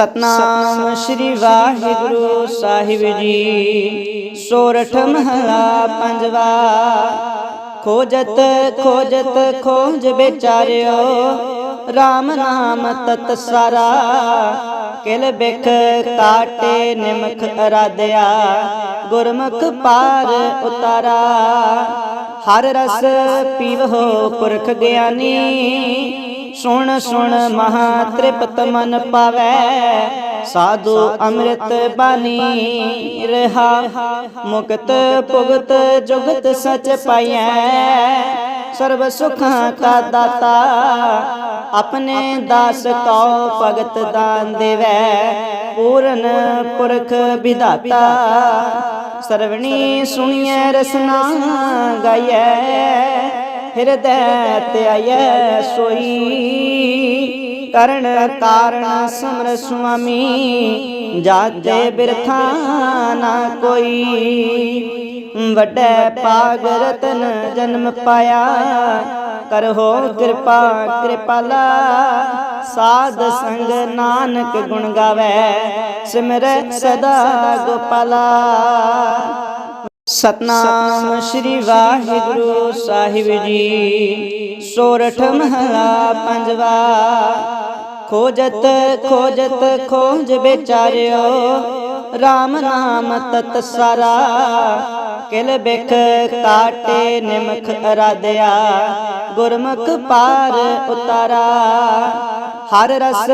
ਸਤਨਾਮ ਸ੍ਰੀ ਵਾਹਿਗੁਰੂ ਸਾਹਿਬ ਜੀ। ਸੋਰਠ ਮਹਲਾ ਪੰਜਵਾ। ਖੋਜਤ ਖੋਜਤ, ਖੋਜ ਵਿਚਾਰਿਓ। RAM ਨਾਮ ਤਤ ਸਾਰਾ। ਕਿਲ ਬਿਖ ਕਾਟੇ ਨਿਮਖ ਅਰਾਧਿਆ। ਗੁਰਮੁਖ ਪਾਰ ਉਤਾਰਾ। ਹਰ ਰਸ ਪੀਵੋ ਪੁਰਖ ਗਿਆਨੀ। ਸੁਣ ਸੁਣ ਮਹਾ ਤ੍ਰਿਪਤ ਮਨ ਪਾਵੈ। ਸਾਧੂ ਅੰਮ੍ਰਿਤ ਬਾਣੀ ਰਹਾ। ਮੁਕਤ ਭੁਗਤ ਜੁਗਤ ਸਚ ਪਾਈਐ। ਸਰਬ ਸੁਖਾਂ ਕਾ ਦਾਤਾ, ਆਪਣੇ ਦਾਸ ਕਉ ਭਗਤ ਦਾਨ ਦੇਵੈ। ਪੂਰਨ ਪੁਰਖ ਵਿਦਾਤਾ ਸਰਵਣੀ ਸੁਣੀਐ ਰਸਨਾ ਗਾਈਐ। ਹਿਰਦੈ ਧਿਆਇਐ ਸੋਈ। ਕਰਨ ਕਾਰਣ ਸਮਰ ਸੁਆਮੀ ਜਾਤੇ ਬਿਰਥਾ ਨਾ ਕੋਈ। ਵੱਡੇ ਪਾਗ ਰਤਨ ਜਨਮ ਪਾਇਆ, ਕਰਹੋ ਕਿਰਪਾ ਕਿਰਪਾਲਾ। ਸਾਧ ਸੰਗ ਨਾਨਕ ਗੁਣ ਗਾਵੇ ਸਿਮਰੈ ਸਦਾ ਗੋਪਾਲਾ। ਸਤਨਾਮ ਸ੍ਰੀ ਵਾਹਿਗੁਰੂ ਸਾਹਿਬ ਜੀ। ਸੋਰਠ ਮਹਲਾ ਪੰਜਵਾ। ਖੋਜਤ ਖੋਜਤ, ਖੋਜ ਵਿਚਾਰਿਓ। RAM ਨਾਮ ਤਤ ਸਾਰਾ। ਕਿਲ ਬਿਖ ਕਾਟੇ ਨਿਮਖ ਅਰਾਧਿਆ। ਗੁਰਮੁਖ ਪਾਰ ਉਤਾਰਾ। ਹਰ ਰਸ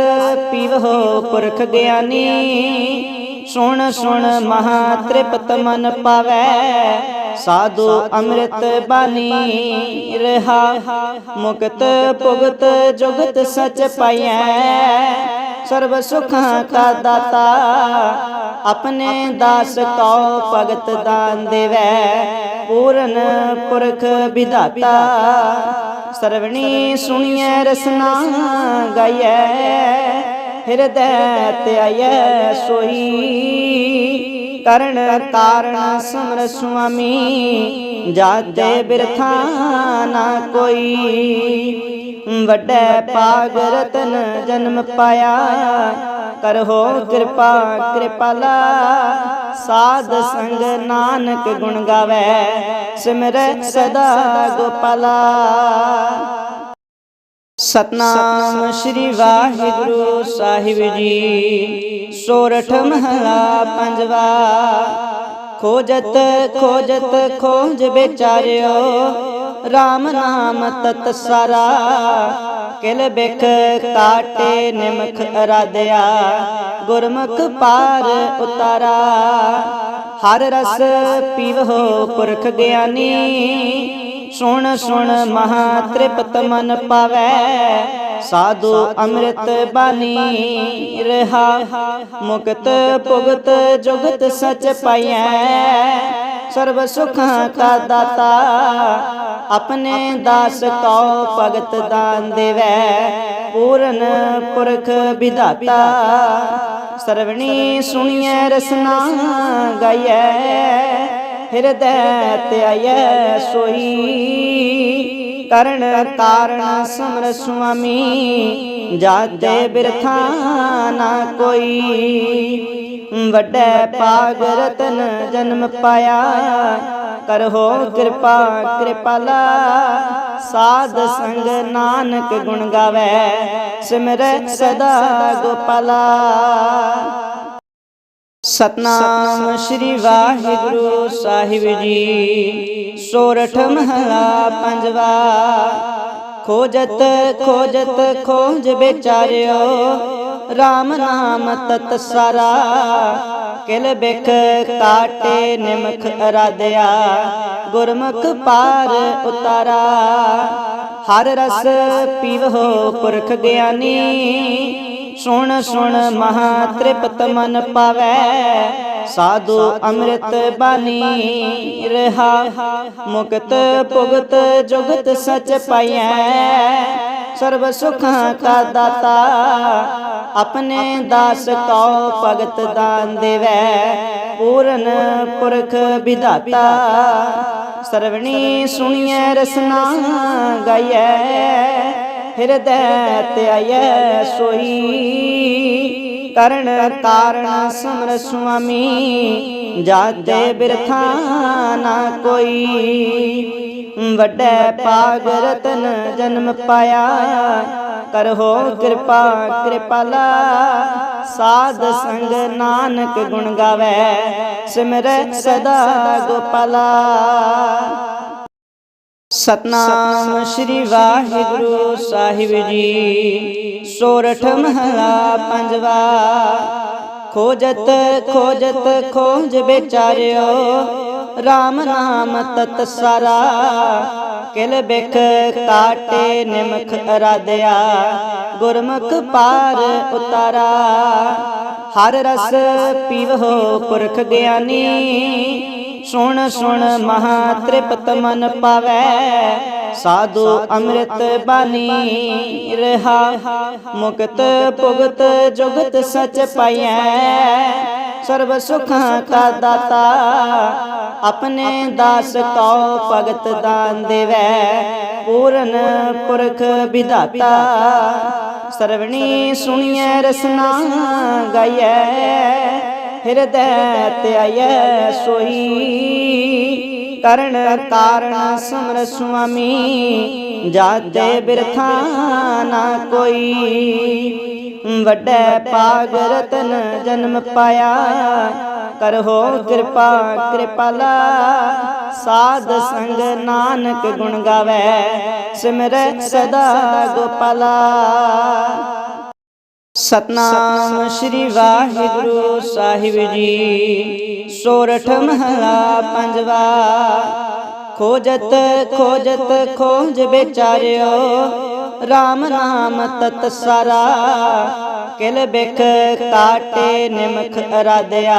ਪੀਵੋ ਪੁਰਖ ਗਿਆਨੀ। ਸੁਣ ਸੁਣ ਮਹਾ ਤ੍ਰਿਪਤ ਮਨ ਪਵੈ। ਸਾਧੂ ਅੰਮ੍ਰਿਤ ਬਾਣੀ ਰਹਾ। ਮੁਕਤ ਭੁਗਤ ਜੁਗਤ ਸਚ ਪਾਈਐ। ਸਰਬ ਸੁਖਾਂ ਕਾ ਦਾਤਾ, ਆਪਣੇ ਦਾਸ ਕਉ ਭਗਤ ਦਾਨ ਦੇਵੈ। ਪੂਰਨ ਪੁਰਖ ਵਿਧਾਤਾ, ਸਰਵਣੀ ਸੁਣੀਐ ਰਸਨਾ ਗਾਈਐ। ਹਿਰਦੈ ਧਿਆਇਐ ਸੋਈ। ਕਰਨ ਕਾਰਣ ਸਮਰ ਸੁਆਮੀ, ਜਾਤੇ ਬਿਰਥਾ ਨਾ ਕੋਈ। ਵੱਡੇ ਪਾਗ ਰਤਨ ਜਨਮ ਪਾਇਆ, ਕਰਹੋ ਕਿਰਪਾ, ਕਿਰਪਾਲਾ। ਸਾਧ ਸੰਗ ਨਾਨਕ ਗੁਣ ਗਾਵੇ ਸਿਮਰੈ ਸਦਾ ਗੋਪਾਲਾ। ਸਤਨਾਮ ਸ੍ਰੀ ਵਾਹਿਗੁਰੂ ਸਾਹਿਬ ਜੀ। ਸੋਰਠ ਮਹਲਾ ਪੰਜਵਾ। ਖੋਜਤ ਖੋਜਤ, ਖੋਜ ਵਿਚਾਰਿਓ। RAM ਨਾਮ ਤਤ ਸਾਰਾ। ਕਿਲ ਬਿਖ ਕਾਟੇ ਨਿਮਖ ਅਰਾਧਿਆ। ਗੁਰਮੁਖ ਪਾਰ ਉਤਾਰਾ। ਹਰ ਰਸ ਪੀਵੋ ਪੁਰਖ ਗਿਆਨੀ। ਸੁਣ ਸੁਣ ਮਹਾ ਤ੍ਰਿਪਤ ਮਨ ਪਾਵੈ। ਸਾਧੂ ਅੰਮ੍ਰਿਤ ਬਾਣੀ ਰਹਾ। ਮੁਕਤ ਭੁਗਤ ਜੁਗਤ ਸਚ ਪਾਈਐ। ਸਰਬ ਸੁਖਾਂ ਕਾ ਦਾਤਾ, ਆਪਣੇ ਦਾਸ ਕਉ ਭਗਤ ਦਾਨ ਦੇਵੈ। ਪੂਰਨ ਪੁਰਖ ਵਿਧਾਤਾ, ਸਰਵਣੀ ਸੁਣੀਐ ਰਸਨਾ ਗਾਈਐ। ਹਿਰਦੈ ਧਿਆਇਐ ਸੋਈ। ਕਰਨ ਕਾਰਣ ਸਮਰ ਸੁਆਮੀ ਜਾਤੇ ਬਿਰਥਾ ਨਾ ਕੋਈ। ਵੱਡੇ ਪਾਗ ਰਤਨ ਜਨਮ ਪਾਇਆ, ਕਰਹੋ ਕਿਰਪਾ, ਕਿਰਪਾਲਾ। ਸਾਧ ਸੰਗ ਨਾਨਕ ਗੁਣ ਗਾਵੇ ਸਿਮਰੈ ਸਦਾ ਗੋਪਾਲਾ। ਸਤਨਾਮ ਸ੍ਰੀ ਵਾਹਿਗੁਰੂ ਸਾਹਿਬ ਜੀ। ਸੋਰਠ ਮਹਲਾ ਪੰਜਵਾ। ਖੋਜਤ ਖੋਜਤ, ਖੋਜ ਵਿਚਾਰਿਓ। RAM ਨਾਮ ਤਤ ਸਾਰਾ। ਕਿਲ ਬਿਖ ਕਾਟੇ ਨਿਮਖ ਅਰਾਧਿਆ। ਗੁਰਮੁਖ ਪਾਰ ਉਤਾਰਾ। ਹਰ ਰਸ ਪੀਵੋ ਪੁਰਖ ਗਿਆਨੀ। ਸੁਣ ਸੁਣ, ਮਹਾ ਤ੍ਰਿਪਤ ਮਨ ਪਵੈ। ਸਾਧੂ ਅੰਮ੍ਰਿਤ ਬਾਣੀ ਰਹਾ, ਮੁਕਤ ਭੁਗਤ ਜੁਗਤ ਸਚ ਪਾਈਐ। ਸਰਬ ਸੁਖਾਂ ਕਾ ਦਾਤਾ, ਆਪਣੇ ਦਾਸ ਕਉ ਭਗਤ ਦਾਨ ਦੇਵੈ। ਪੂਰਨ ਪੁਰਖ ਵਿਧਾਤਾ, ਸਰਵਣੀ ਸੁਣੀਐ ਰਸਨਾ ਗਾਈਐ। ਹਿਰਦੈ ਧਿਆਇਐ ਸੋਈ। ਕਰਨ ਕਾਰਣ ਸਮਰ ਸੁਆਮੀ, ਜਾਤੇ ਬਿਰਥਾ ਨਾ ਕੋਈ। ਵੱਡੇ ਪਾਗ ਰਤਨ ਜਨਮ ਪਾਇਆ, ਕਰਹੋ ਕਿਰਪਾ, ਕਿਰਪਾਲਾ। ਸਾਧ ਸੰਗ ਨਾਨਕ ਗੁਣ ਗਾਵੇ, ਸਿਮਰੈ ਸਦਾ ਗੋਪਾਲਾ। ਸਤਨਾਮ ਸ੍ਰੀ ਵਾਹਿਗੁਰੂ ਸਾਹਿਬ ਜੀ। ਸੋਰਠ ਮਹਲਾ ਪੰਜਵਾ। ਖੋਜਤ ਖੋਜਤ, ਖੋਜ ਵਿਚਾਰਿਓ। RAM ਨਾਮ ਤਤ ਸਾਰਾ। ਕਿਲ ਬਿਖ ਕਾਟੇ ਨਿਮਖ ਅਰਾਧਿਆ। ਗੁਰਮੁਖ ਪਾਰ ਉਤਾਰਾ। ਹਰ ਰਸ ਪੀਵ ਹੋ ਪੁਰਖ ਗਿਆਨੀ। ਸੁਣ ਸੁਣ ਮਹਾ ਤ੍ਰਿਪਤ ਮਨ ਪਾਵੈ। ਸਾਧੂ ਅੰਮ੍ਰਿਤ ਬਾਣੀ ਰਹਾ। ਮੁਕਤ ਭੁਗਤ ਜੁਗਤ ਸਚ ਪਾਈਐ। ਸਰਬ ਸੁਖਾਂ ਕਾ ਦਾਤਾ, ਆਪਣੇ ਦਾਸ ਕੋ ਭਗਤ ਦਾਨ ਦੇਵੈ। ਪੂਰਨ ਪੁਰਖ ਵਿਧਾਤਾ, ਸਰਵਣੀ ਸੁਣੀਐ ਰਸਨਾ ਗਾਈਐ। ਹਿਰਦੈ ਧਿਆਇਐ ਸੋਈ। ਕਰਨ ਕਾਰਣ ਸਮਰ ਸੁਆਮੀ, ਜਾਤੇ ਬਿਰਥਾ ਨਾ ਕੋਈ। ਵੱਡੇ ਪਾਗ ਰਤਨ ਜਨਮ ਪਾਇਆ, ਕਰਹੋ ਕਿਰਪਾ, ਕਿਰਪਾਲਾ। ਸਾਧ ਸੰਗ ਨਾਨਕ ਗੁਣ ਗਾਵੇ, ਸਿਮਰੈ ਸਦਾ ਗੋਪਾਲਾ। ਸਤਨਾਮ ਸ੍ਰੀ ਵਾਹਿਗੁਰੂ ਸਾਹਿਬ ਜੀ। ਸੋਰਠ ਮਹਲਾ ਪੰਜਵਾ। ਖੋਜਤ ਖੋਜਤ, ਖੋਜ ਵਿਚਾਰਿਓ। RAM ਨਾਮ ਤਤ ਸਾਰਾ। ਕਿਲ ਬਿਖ ਕਾਟੇ ਨਿਮਖ ਅਰਾਧਿਆ।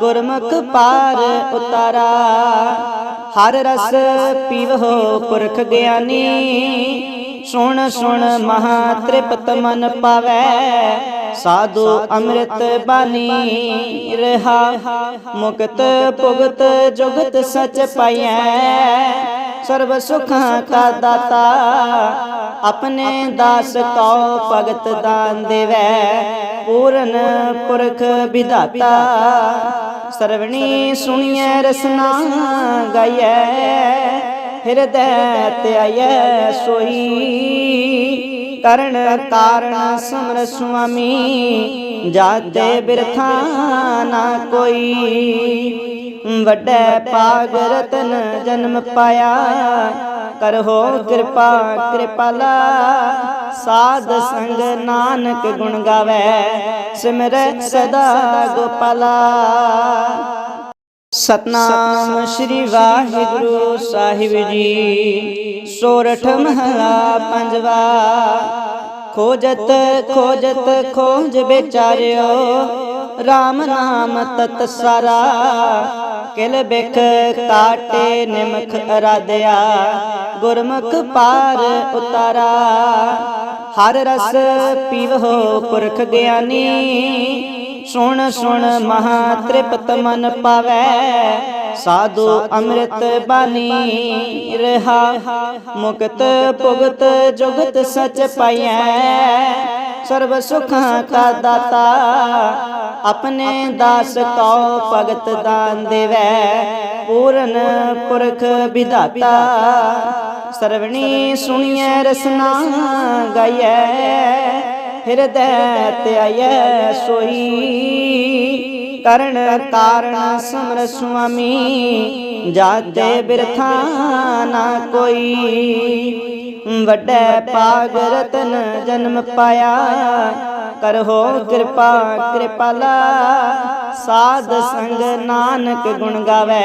ਗੁਰਮੁਖ ਪਾਰ ਉਤਾਰਾ। ਹਰ ਰਸ ਪੀਵੋ ਪੁਰਖ ਗਿਆਨੀ। ਸੁਣ ਸੁਣ ਮਹਾ ਤ੍ਰਿਪਤ ਮਨ ਪਾਵੈ। ਸਾਧੂ ਅੰਮ੍ਰਿਤ ਬਾਣੀ ਰਹਾ। ਮੁਕਤ ਭੁਗਤ ਜੁਗਤ ਸਚ ਪਾਈਐ। ਸਰਬ ਸੁਖਾਂ ਕਾ ਦਾਤਾ, ਆਪਣੇ ਦਾਸ ਕੋ ਭਗਤ ਦਾਨ ਦੇਵੈ। ਪੂਰਨ ਪੁਰਖ ਵਿਧਾਤਾ, ਸਰਵਣੀ ਸੁਣੀਐ ਰਸਨਾ ਗਾਈਐ। ਹਿਰਦੈ ਧਿਆਇਐ ਸੋਈ। ਕਰਨ ਕਾਰਣ ਸਮਰ ਸੁਆਮੀ, ਜਾਤੇ ਬਿਰਥਾ ਨਾ ਕੋਈ। ਵੱਡੇ ਪਾਗ ਰਤਨ ਜਨਮ ਪਾਇਆ, ਕਰਹੋ ਕਿਰਪਾ, ਕਿਰਪਾਲਾ। ਸਾਧ ਸੰਗ ਨਾਨਕ ਗੁਣ ਗਾਵੇ, ਸਿਮਰੈ ਸਦਾ ਗੋਪਾਲਾ। ਸਤਨਾਮ ਸ੍ਰੀ ਵਾਹਿਗੁਰੂ ਸਾਹਿਬ ਜੀ। ਸੋਰਠ ਮਹਲਾ ਪੰਜਵਾ। ਖੋਜਤ ਖੋਜਤ, ਖੋਜ ਵਿਚਾਰਿਓ। RAM ਨਾਮ ਤਤ ਸਾਰਾ। ਕਿਲ ਬਿਖ ਕਾਟੇ ਨਿਮਖ ਅਰਾਧਿਆ। ਗੁਰਮੁਖ ਪਾਰ ਉਤਾਰਾ। ਹਰ ਰਸ ਪੀਵੋ ਪੁਰਖ ਗਿਆਨੀ। ਸੁਣ ਸੁਣ ਮਹਾ ਤ੍ਰਿਪਤ ਮਨ ਪਾਵੈ। ਸਾਧੂ ਅੰਮ੍ਰਿਤ ਬਾਣੀ ਰਹਾ। ਮੁਕਤ ਭੁਗਤ ਜੁਗਤ ਸਚ ਪਾਈਐ। ਸਰਬ ਸੁਖਾਂ ਕਾ ਦਾਤਾ, ਆਪਣੇ ਦਾਸ ਕੋ ਭਗਤ ਦਾਨ ਦੇਵੈ। ਪੂਰਨ ਪੁਰਖ ਵਿਧਾਤਾ, ਸਰਵਣੀ ਸੁਣੀਐ ਰਸਨਾ ਗਾਈਐ। ਹਿਰਦੈ ਧਿਆਇਐ ਸੋਈ। ਕਰਨ ਕਾਰਣ ਸਮਰ ਸੁਆਮੀ, ਜਾਤੇ ਬਿਰਥਾ ਨਾ ਕੋਈ। ਵੱਡੇ ਪਾਗ ਰਤਨ ਜਨਮ ਪਾਇਆ, ਕਰਹੋ ਕਿਰਪਾ, ਕਿਰਪਾਲਾ। ਸਾਧ ਸੰਗ ਨਾਨਕ ਗੁਣ ਗਾਵੇ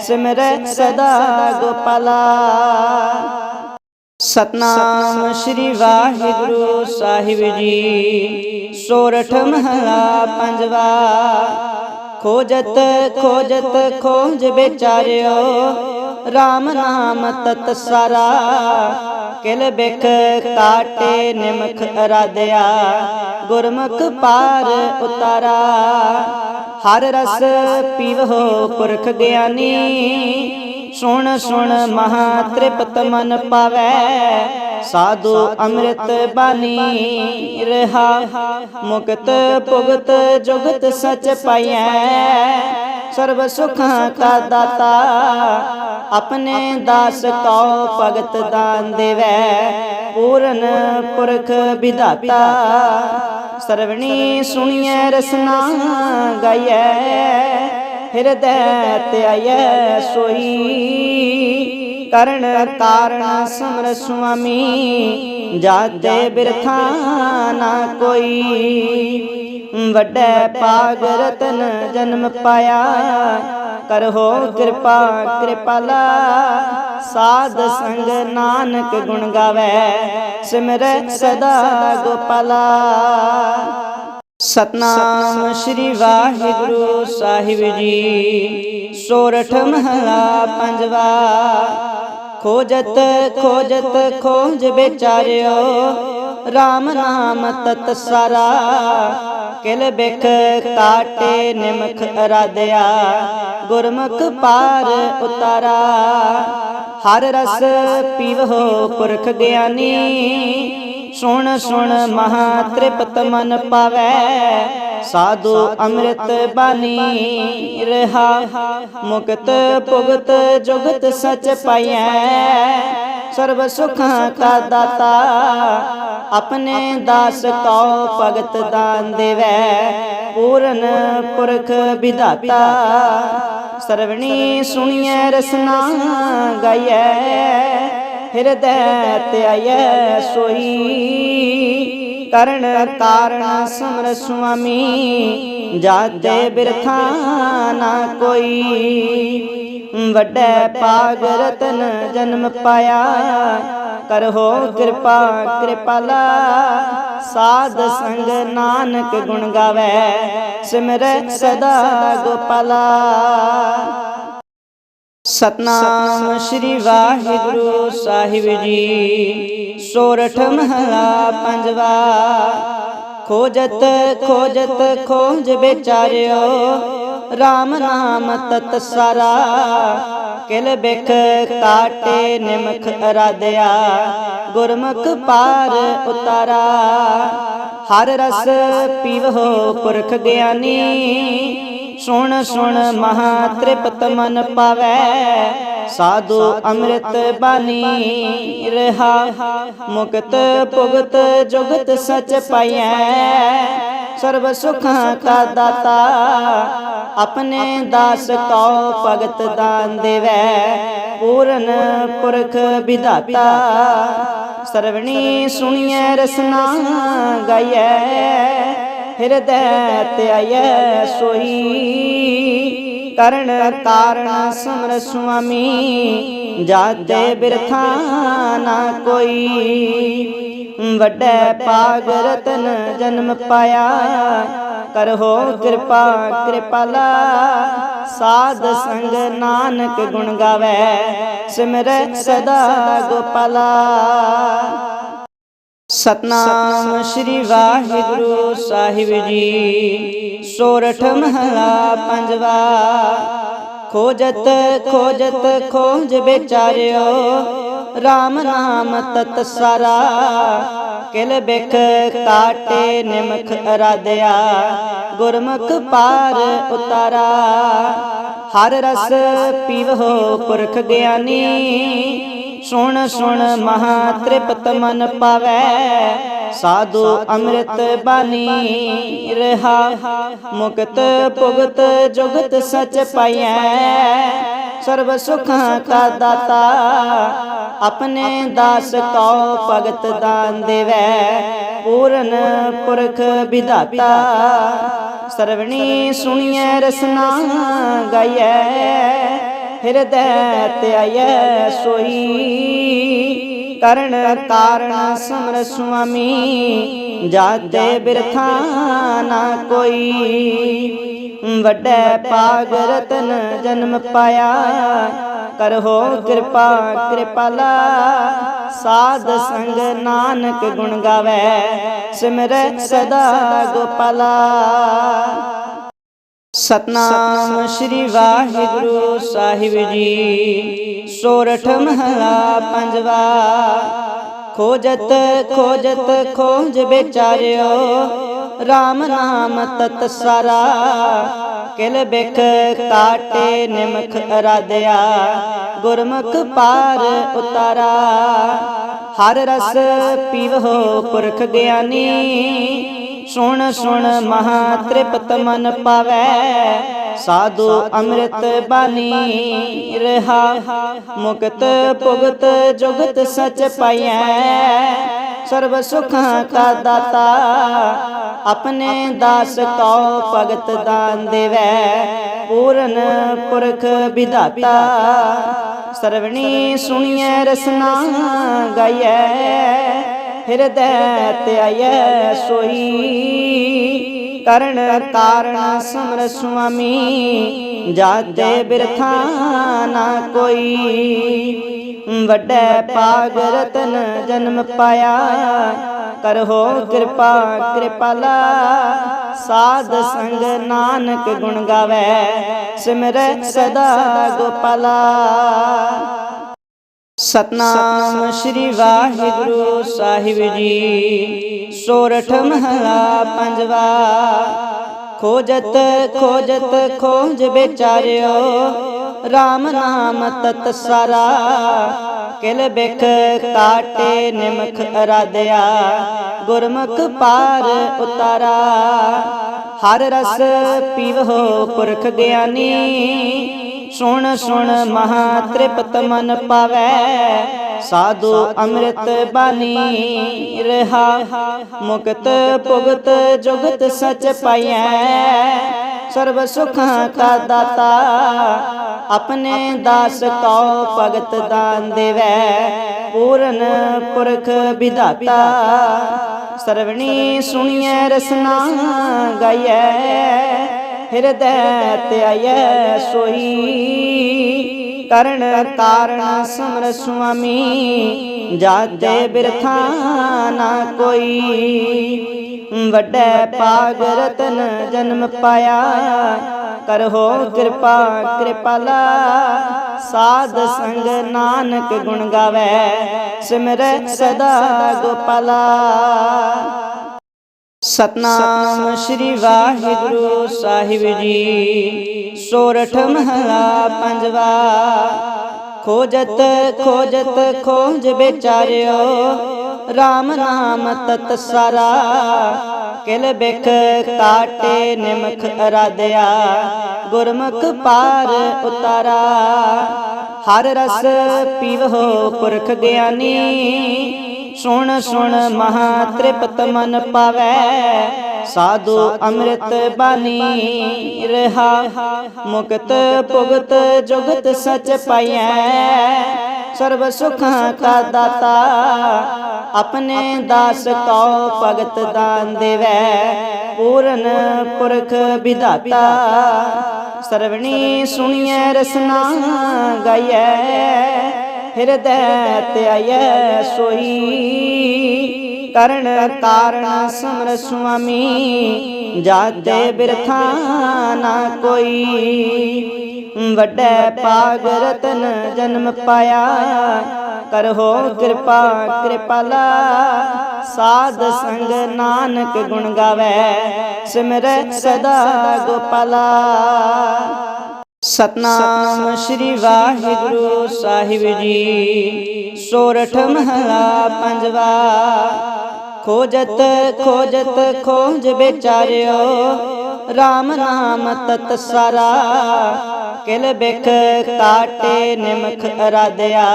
ਸਿਮਰੈ ਸਦਾ ਗੋਪਾਲਾ। ਸਤਨਾਮ ਸ੍ਰੀ ਵਾਹਿਗੁਰੂ ਸਾਹਿਬ ਜੀ। ਸੋਰਠ ਮਹਲਾ ਪੰਜਵਾ। ਖੋਜਤ ਖੋਜਤ, ਖੋਜ ਵਿਚਾਰਿਓ। RAM ਨਾਮ ਤਤ ਸਾਰਾ। ਕਿਲ ਬਿਖ ਕਾਟੇ ਨਿਮਖ ਅਰਾਧਿਆ। ਗੁਰਮੁਖ ਪਾਰ ਉਤਾਰਾ। ਹਰ ਰਸ ਪੀਵੋ ਪੁਰਖ ਗਿਆਨੀ। ਸੁਣ ਸੁਣ ਮਹਾ ਤ੍ਰਿਪਤ ਮਨ ਪਾਵੈ। ਸਾਧੂ ਅੰਮ੍ਰਿਤ ਬਾਣੀ ਰਹਾ। ਮੁਕਤ ਭੁਗਤ ਜੁਗਤ ਸਚ ਪਾਈਐ। ਸਰਬ ਸੁਖਾਂ ਕਾ ਦਾਤਾ, ਆਪਣੇ ਦਾਸ ਕੋ ਭਗਤ ਦਾਨ ਦੇਵੈ। ਪੂਰਨ ਪੁਰਖ ਵਿਧਾਤਾ, ਸਰਵਣੀ ਸੁਣੀਐ ਰਸਨਾ ਗਾਈਐ। ਹਿਰਦੈ ਧਿਆਇਐ ਸੋਈ। ਕਰਨ ਕਾਰਣ ਸਮਰ ਸੁਆਮੀ ਜਾਤੇ ਬਿਰਥਾ ਨਾ ਕੋਈ। ਵੱਡੇ ਪਾਗ ਰਤਨ ਜਨਮ ਪਾਇਆ, ਕਰਹੋ ਕਿਰਪਾ, ਕਿਰਪਾਲਾ। ਸਾਧ ਸੰਗ ਨਾਨਕ ਗੁਣ ਗਾਵੇ, ਸਿਮਰੈ ਸਦਾ ਗੋਪਾਲਾ। ਸਤਨਾਮ ਸ੍ਰੀ ਵਾਹਿਗੁਰੂ ਸਾਹਿਬ ਜੀ। ਸੋਰਠ ਮਹਲਾ ਪੰਜਵਾ। ਖੋਜਤ ਖੋਜਤ, ਖੋਜ ਵਿਚਾਰਿਓ। RAM ਨਾਮ ਤਤ ਸਾਰਾ। ਕਿਲ ਬਿਖ ਕਾਟੇ ਨਿਮਖ ਅਰਾਧਿਆ। ਗੁਰਮੁਖ ਪਾਰ ਉਤਾਰਾ। ਹਰ ਰਸ ਪੀਵੋ ਪੁਰਖ ਗਿਆਨੀ। ਸੁਣ ਸੁਣ ਮਹਾ ਤ੍ਰਿਪਤ ਮਨ ਪਾਵੈ। ਸਾਧੂ ਅੰਮ੍ਰਿਤ ਬਾਣੀ ਰਹਾ। ਮੁਕਤ ਭੁਗਤ ਜੁਗਤ ਸਚ ਪਾਈਐ। ਸਰਬ ਸੁਖਾਂ ਕਾ ਦਾਤਾ, ਆਪਣੇ ਦਾਸ ਕੋ ਭਗਤ ਦਾਨ ਦੇਵੈ। ਪੂਰਨ ਪੁਰਖ ਵਿਧਾਤਾ, ਸਰਵਣੀ ਸੁਣੀਐ ਰਸਨਾ ਗਾਈਐ। ਹਿਰਦੈ ਧਿਆਇਐ ਸੋਈ। ਕਰਨ ਕਾਰਣ ਸਮਰ ਸੁਆਮੀ, ਜਾਤੇ ਬਿਰਥਾ ਨਾ ਕੋਈ। ਵੱਡੇ ਪਾਗ ਰਤਨ ਜਨਮ ਪਾਇਆ, ਕਰਹੋ ਕਿਰਪਾ, ਕਿਰਪਾਲਾ। ਸਾਧ ਸੰਗ ਨਾਨਕ ਗੁਣ ਗਾਵੇ, ਸਿਮਰੈ ਸਦਾ ਗੋਪਾਲਾ। ਸਤਨਾਮ ਸ੍ਰੀ ਵਾਹਿਗੁਰੂ ਸਾਹਿਬ ਜੀ। ਸੋਰਠ ਮਹਲਾ ਪੰਜਵਾ। ਖੋਜਤ ਖੋਜਤ, ਖੋਜ ਵਿਚਾਰਿਓ। RAM ਨਾਮ ਤਤ ਸਾਰਾ। ਕਿਲ ਬਿਖ ਕਾਟੇ ਨਿਮਖ ਅਰਾਧਿਆ। ਗੁਰਮੁਖ ਪਾਰ ਉਤਾਰਾ। ਹਰ ਰਸ ਪੀਵੋ ਪੁਰਖ ਗਿਆਨੀ। ਸੁਣ ਸੁਣ ਮਹਾ ਤ੍ਰਿਪਤ ਮਨ ਪਾਵੈ। ਸਾਧੂ ਅੰਮ੍ਰਿਤ ਬਾਣੀ ਰਹਾ। ਮੁਕਤ ਭੁਗਤ ਜੁਗਤ ਸਚ ਪਾਈਐ। ਸਰਬ ਸੁਖਾਂ ਕਾ ਦਾਤਾ, ਆਪਣੇ ਦਾਸ ਕੋ ਭਗਤ ਦਾਨ ਦੇਵੈ। ਪੂਰਨ ਪੁਰਖ ਵਿਧਾਤਾ, ਸਰਵਣੀ ਸੁਣੀਐ ਰਸਨਾ ਗਾਈਐ। ਹਿਰਦੈ ਧਿਆਇਐ ਸੋਈ। ਕਰਨ ਕਾਰਣ ਸਮਰ ਸੁਆਮੀ, ਜਾਤੇ ਬਿਰਥਾ ਨਾ ਕੋਈ। ਵੱਡੇ ਪਾਗ ਰਤਨ ਜਨਮ ਪਾਇਆ, ਕਰਹੋ ਕਿਰਪਾ, ਕਿਰਪਾਲਾ। ਸਾਧ ਸੰਗ ਨਾਨਕ ਗੁਣ ਗਾਵੇ, ਸਿਮਰੈ ਸਦਾ ਗੋਪਾਲਾ। ਸਤਨਾਮ ਸ੍ਰੀ ਵਾਹਿਗੁਰੂ ਸਾਹਿਬ ਜੀ। ਸੋਰਠ ਮਹਲਾ ਪੰਜਵਾ। ਖੋਜਤ ਖੋਜਤ, ਖੋਜ ਵਿਚਾਰਿਓ। RAM ਨਾਮ ਤਤ ਸਾਰਾ। ਕਿਲ ਬਿਖ ਕਾਟੇ ਨਿਮਖ ਅਰਾਧਿਆ। ਗੁਰਮੁਖ ਪਾਰ ਉਤਾਰਾ। ਹਰ ਰਸ ਪੀਵੋ ਪੁਰਖ ਗਿਆਨੀ। ਸੁਣ ਸੁਣ ਮਹਾ ਤ੍ਰਿਪਤ ਮਨ ਪਵੈ। ਸਾਧੂ ਅੰਮ੍ਰਿਤ ਬਾਣੀ ਰਹਾ। ਮੁਕਤ ਭੁਗਤ ਜੁਗਤ ਸਚ ਪਾਈਐ। ਸਰਬ ਸੁਖਾਂ ਕਾ ਦਾਤਾ, ਆਪਣੇ ਦਾਸ ਕੋ ਭਗਤ ਦਾਨ ਦੇਵੈ। ਪੂਰਨ ਪੁਰਖ ਵਿਧਾਤਾ, ਸਰਵਣੀ ਸੁਣੀਐ ਰਸਨਾ ਗਾਈਐ। ਹਿਰਦੈ ਧਿਆਇਐ ਸੋਈ। ਕਰਨ ਕਾਰਣ ਸਮਰ ਸੁਆਮੀ, ਜਾਤੇ ਬਿਰਥਾ ਨਾ ਕੋਈ। ਵੱਡੇ ਪਾਗ ਰਤਨ ਜਨਮ ਪਾਇਆ, ਕਰਹੋ ਕਿਰਪਾ, ਕਿਰਪਾਲਾ। ਸਾਧ ਸੰਗ ਨਾਨਕ ਗੁਣ ਗਾਵੇ, ਸਿਮਰੈ ਸਦਾ ਗੋਪਾਲਾ। ਸਤਨਾਮ ਸ੍ਰੀ ਵਾਹਿਗੁਰੂ ਸਾਹਿਬ ਜੀ। ਸੋਰਠ ਮਹਲਾ ਪੰਜਵਾ। ਖੋਜਤ ਖੋਜਤ, ਖੋਜ ਵਿਚਾਰਿਓ। RAM ਨਾਮ ਤਤ ਸਾਰਾ। ਕਿਲ ਬਿਖ ਕਾਟੇ ਨਿਮਖ ਅਰਾਧਿਆ। ਗੁਰਮੁਖ ਪਾਰ ਉਤਾਰਾ। ਹਰ ਰਸ ਪੀਵੋ ਪੁਰਖ ਗਿਆਨੀ। ਸੁਣ ਸੁਣ, ਮਹਾ ਤ੍ਰਿਪਤ ਮਨ ਪਵੈ। ਸਾਧੂ ਅੰਮ੍ਰਿਤ ਬਾਣੀ ਰਹਾ, ਮੁਕਤ ਭੁਗਤ ਜੁਗਤ ਸਚ ਪਾਈਐ। ਸਰਬ ਸੁਖਾਂ ਕਾ ਦਾਤਾ, ਆਪਣੇ ਦਾਸ ਕੋ ਭਗਤ ਦਾਨ ਦੇਵੈ। ਪੂਰਨ ਪੁਰਖ ਵਿਧਾਤਾ, ਸਰਵਣੀ ਸੁਣੀਐ ਰਸਨਾ ਗਾਈਐ। ਹਿਰਦੈ ਧਿਆਇਐ ਸੋਈ। ਕਰਨ ਕਾਰਣ ਸਮਰ ਸੁਆਮੀ, ਜਾਤੇ ਬਿਰਥਾ ਨਾ ਕੋਈ। ਵੱਡੈ ਪਾਗ ਰਤਨ ਜਨਮ ਪਾਇਆ, ਕਰਹੋ ਕਿਰਪਾ ਕਿਰਪਾਲਾ। ਸਾਧ ਸੰਗ ਨਾਨਕ ਗੁਣ ਗਾਵੇ, ਸਿਮਰੈ ਸਦਾ ਗੋਪਾਲਾ। ਸਤਨਾਮ ਸ੍ਰੀ ਵਾਹਿਗੁਰੂ ਸਾਹਿਬ ਜੀ। ਸੋਰਠ ਮਹਲਾ ਪੰਜਵਾ। ਖੋਜਤ ਖੋਜਤ, ਖੋਜ ਵਿਚਾਰਿਓ। RAM ਨਾਮ ਤਤ ਸਾਰਾ। ਕਿਲ ਬਿਖ ਕਾਟੇ ਨਿਮਖ ਅਰਾਧਿਆ। ਗੁਰਮੁਖ ਪਾਰ ਉਤਾਰਾ। ਹਰ ਰਸ ਪੀਵੋ ਪੁਰਖ ਗਿਆਨੀ। ਸੁਣ ਸੁਣ ਮਹਾ ਤ੍ਰਿਪਤ ਮਨ ਪਾਵੈ। ਸਾਧੂ ਅੰਮ੍ਰਿਤ ਬਾਣੀ ਰਹਾ। ਮੁਕਤ ਭੁਗਤ ਜੁਗਤ ਸਚ ਪਾਈਐ। ਸਰਬ ਸੁਖਾਂ ਕਾ ਦਾਤਾ, ਆਪਣੇ ਦਾਸ ਕੋ ਭਗਤ ਦਾਨ ਦੇਵੈ। ਪੂਰਨ ਪੁਰਖ ਵਿਧਾਤਾ, ਸਰਵਣੀ ਸੁਣੀਐ ਰਸਨਾ ਗਾਈਐ। ਹਿਰਦੈ ਧਿਆਇਐ ਸੋਈ। ਕਰਨ ਕਾਰਣ ਸਮਰ ਸੁਆਮੀ ਜਾਤੇ ਬਿਰਥਾ ਨਾ ਕੋਈ। ਵੱਡੇ ਪਾਗ ਰਤਨ ਜਨਮ ਪਾਇਆ, ਕਰਹੋ ਕਿਰਪਾ, ਕਿਰਪਾਲਾ। ਸਾਧ ਸੰਗ ਨਾਨਕ ਗੁਣ ਗਾਵੇ ਸਿਮਰੈ ਸਦਾ ਗੋਪਾਲਾ। ਸਤਨਾਮ ਸ੍ਰੀ ਵਾਹਿਗੁਰੂ ਸਾਹਿਬ ਜੀ। ਸੋਰਠ ਮਹਲਾ ਪੰਜਵਾ। ਖੋਜਤ ਖੋਜਤ, ਖੋਜ ਵਿਚਾਰਿਓ। RAM ਨਾਮ ਤਤ ਸਾਰਾ। ਕਿਲ ਬਿਖ ਕਾਟੇ ਨਿਮਖ ਅਰਾਧਿਆ। ਗੁਰਮੁਖ ਪਾਰ ਉਤਾਰਾ। ਹਰ ਰਸ ਪੀਵੋ ਪੁਰਖ ਗਿਆਨੀ। ਸੁਣ ਸੁਣ ਮਹਾ ਤ੍ਰਿਪਤ ਮਨ ਪਵੈ। ਸਾਧੂ ਅੰਮ੍ਰਿਤ ਬਾਣੀ ਰਹਾ। ਮੁਕਤ ਭੁਗਤ ਜੁਗਤ ਸਚ ਪਾਈਐ। ਸਰਬ ਸੁਖਾਂ ਕਾ ਦਾਤਾ, ਆਪਣੇ ਦਾਸ ਕੋ ਭਗਤ ਦਾਨ ਦੇਵੈ। ਪੂਰਨ ਪੁਰਖ ਵਿਧਾਤਾ, ਸਰਵਣੀ ਸੁਣੀਐ ਰਸਨਾ ਗਾਈਐ। ਹਿਰਦੈ ਧਿਆਇਐ ਸੋਈ। ਕਰਨ ਕਾਰਣ ਸਮਰ ਸੁਆਮੀ, ਜਾਤੇ ਬਿਰਥਾ ਨਾ ਕੋਈ। ਵੱਡੈ ਪਾਗ ਰਤਨ ਜਨਮ ਪਾਇਆ, ਕਰਹੋ ਕਿਰਪਾ, ਕਿਰਪਾਲਾ। ਸਾਧ ਸੰਗ ਨਾਨਕ ਗੁਣ ਗਾਵੇ, ਸਿਮਰੈ ਸਦਾ ਗੋਪਾਲਾ। ਸਤਨਾਮ ਸ੍ਰੀ ਵਾਹਿਗੁਰੂ ਸਾਹਿਬ ਜੀ। ਸੋਰਠ ਮਹਲਾ ਪੰਜਵਾ। ਖੋਜਤ ਖੋਜਤ ਖੋਜ ਵਿਚਾਰਿਓ। RAM ਨਾਮ ਤਤ ਸਾਰਾ। ਕਿਲ ਬਿਖ ਕਾਟੇ ਨਿਮਖ ਅਰਾਧਿਆ।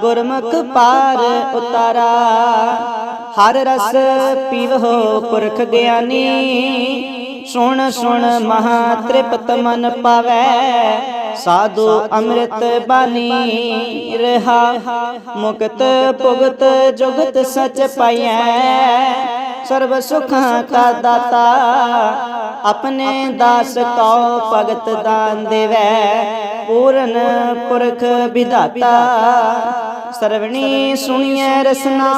ਗੁਰਮੁਖ ਪਾਰ ਉਤਾਰਾ। ਹਰ ਰਸ ਪੀਵੋ ਪੁਰਖ ਗਿਆਨੀ। ਸੁਣ ਸੁਣ ਮਹਾ ਤ੍ਰਿਪਤ ਮਨ ਪਾਵੈ। ਸਾਧੂ ਅੰਮ੍ਰਿਤ ਬਾਣੀ ਰਹਾ। ਮੁਕਤ ਭੁਗਤ ਜੁਗਤ ਸਚ ਪਾਈਐ। ਸਰਬ ਸੁਖਾਂ ਕਾ ਦਾਤਾ, ਆਪਣੇ ਦਾਸ ਕੋ ਭਗਤ ਦਾਨ ਦੇਵੈ। ਪੂਰਨ ਪੁਰਖ ਵਿਧਾਤਾ, ਸਰਵਣੀ ਸੁਣੀਐ ਰਸਨਾ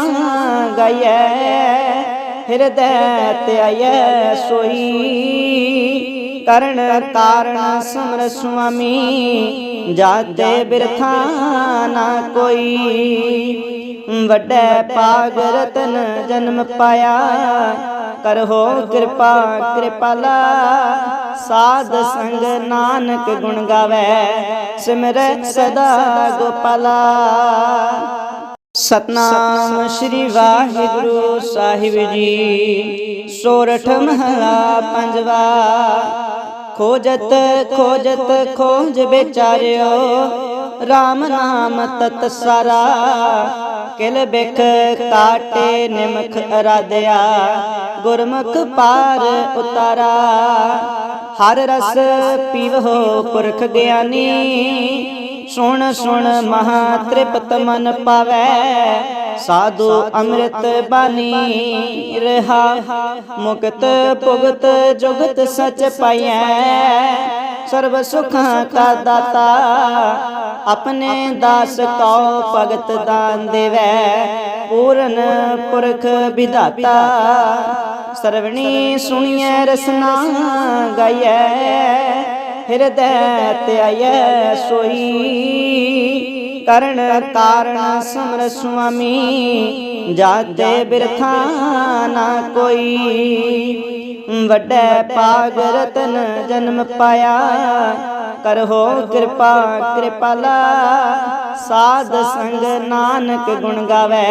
ਗਾਈਐ, ਹਿਰਦੈ ਧਿਆਇਐ ਸੋਈ। ਕਰਨ ਕਾਰਣ ਸਮਰ ਸੁਆਮੀ, ਜਾਤੇ ਬਿਰਥਾ ਨਾ ਕੋਈ। ਵੱਡੇ ਭਾਗ ਰਤਨ ਜਨਮ ਪਾਇਆ, ਕਰਹੋ ਕਿਰਪਾ, ਕਿਰਪਾਲਾ, ਸਾਧ ਸੰਗ ਨਾਨਕ ਗੁਣ ਗਾਵੇ ਸਿਮਰੈ ਸਦਾ ਗੋਪਾਲਾ। ਸਤਨਾਮ ਸ੍ਰੀ ਵਾਹਿਗੁਰੂ ਸਾਹਿਬ ਜੀ। ਸੋਰਠ ਮਹਲਾ ਪੰਜਵਾ। ਖੋਜਤ ਖੋਜਤ, ਖੋਜ ਵਿਚਾਰਿਓ। RAM ਨਾਮ ਤਤ ਸਾਰਾ। ਕਿਲ ਬਿਖ ਕਾਟੇ ਨਿਮਖ ਅਰਾਧਿਆ। ਗੁਰਮੁਖ ਪਾਰ ਉਤਾਰਾ। ਹਰ ਰਸ ਪੀਵੋ ਪੁਰਖ ਗਿਆਨੀ। ਸੁਣ ਸੁਣ, ਮਹਾ ਤ੍ਰਿਪਤ ਮਨ ਪਾਵੈ। ਸਾਧੂ ਅੰਮ੍ਰਿਤ ਬਾਣੀ, ਰਹਾ ਮੁਕਤ ਭੁਗਤ ਜੁਗਤ ਸਚ ਪਾਈਐ। ਸਰਬ ਸੁਖਾਂ ਕਾ ਦਾਤਾ, ਆਪਣੇ ਦਾਸ ਕਉ ਭਗਤ ਦਾਨ ਦੇਵੈ। ਪੂਰਨ ਪੁਰਖ ਵਿਧਾਤਾ, ਸਰਵਣੀ ਸੁਣੀਐ ਰਸਨਾ ਗਾਈਐ। ਹਿਰਦੈ ਧਿਆਇਐ ਸੋਈ। ਕਰਨ ਕਾਰਣ ਸਮਰ ਸੁਆਮੀ, ਜਾਤੇ ਬਿਰਥਾ ਨਾ ਕੋਈ। ਵੱਡੇ ਭਾਗ ਰਤਨ ਜਨਮ ਪਾਇਆ, ਕਰਹੋ ਕਿਰਪਾ, ਕਿਰਪਾਲਾ। ਸਾਧ ਸੰਗ ਨਾਨਕ ਗੁਣ ਗਾਵੇ,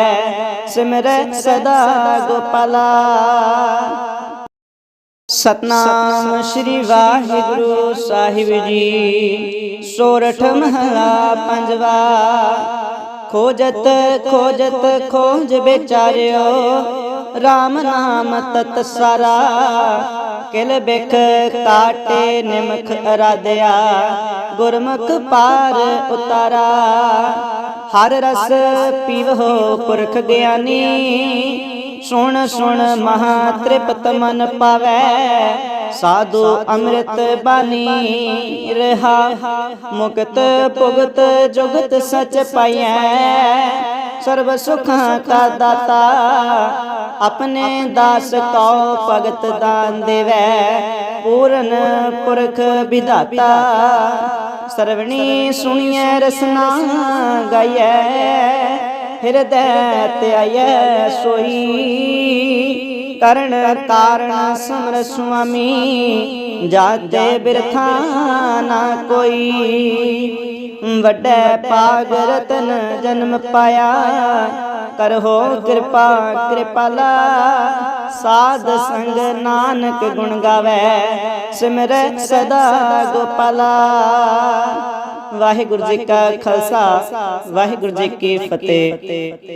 ਸਿਮਰੈ ਸਦਾ ਗੋਪਾਲਾ। ਸਤਨਾਮ ਸ੍ਰੀ ਵਾਹਿਗੁਰੂ ਸਾਹਿਬ ਜੀ। ਸੋਰਠ ਮਹਲਾ ਪੰਜਵਾ, ਖੋਜਤ ਖੋਜਤ, ਖੋਜ ਵਿਚਾਰਿਓ RAM ਨਾਮ ਤਤ ਸਾਰਾ, ਕਿਲ ਬਿਖ ਕਾਟੇ ਨਿਮਖ ਅਰਾਧਿਆ, ਗੁਰਮੁਖ ਪਾਰ ਉਤਾਰਾ। ਹਰ ਰਸ ਪੀਵੋ ਪੁਰਖ ਗਿਆਨੀ ਸੁਣ ਸੁਣ ਮਹਾ ਤ੍ਰਿਪਤ ਮਨ ਪਾਵੈ। ਸਾਧੂ ਅੰਮ੍ਰਿਤ ਬਾਣੀ ਰਹਾ। ਮੁਕਤ ਭੁਗਤ ਜੁਗਤ ਸਚ ਪਾਈਐ। ਸਰਬ ਸੁਖਾਂ ਕਾ ਦਾਤਾ, ਆਪਣੇ ਦਾਸ ਕਉ ਭਗਤ ਦਾਨ ਦੇਵੈ। ਪੂਰਨ ਪੁਰਖ ਵਿਧਾਤਾ, ਸਰਵਣੀ ਸੁਣੀਐ ਰਸਨਾ ਗਾਈਐ। ਹਿਰਦੈ ਧਿਆਇਐ ਸੋਈ। ਕਰਨ ਕਾਰਣ ਸਮਰ ਸੁਆਮੀ ਜਾਤੇ ਬਿਰਥਾ ਨਾ ਕੋਈ। ਵੱਡੇ ਪਾਗ ਰਤਨ ਜਨਮ ਪਾਇਆ ਕਰਹੋ ਕਿਰਪਾ ਕਿਰਪਾਲਾ ਸਾਧ ਸੰਗ ਨਾਨਕ ਗੁਣ ਗਾਵੇ। ਸਿਮਰੈ ਸਦਾ ਗੋਪਾਲਾ। ਵਾਹਿਗੁਰੂ ਜੀ ਕਾ ਖਾਲਸਾ, ਵਾਹਿਗੁਰੂ ਜੀ ਕੀ ਫਤਿਹ।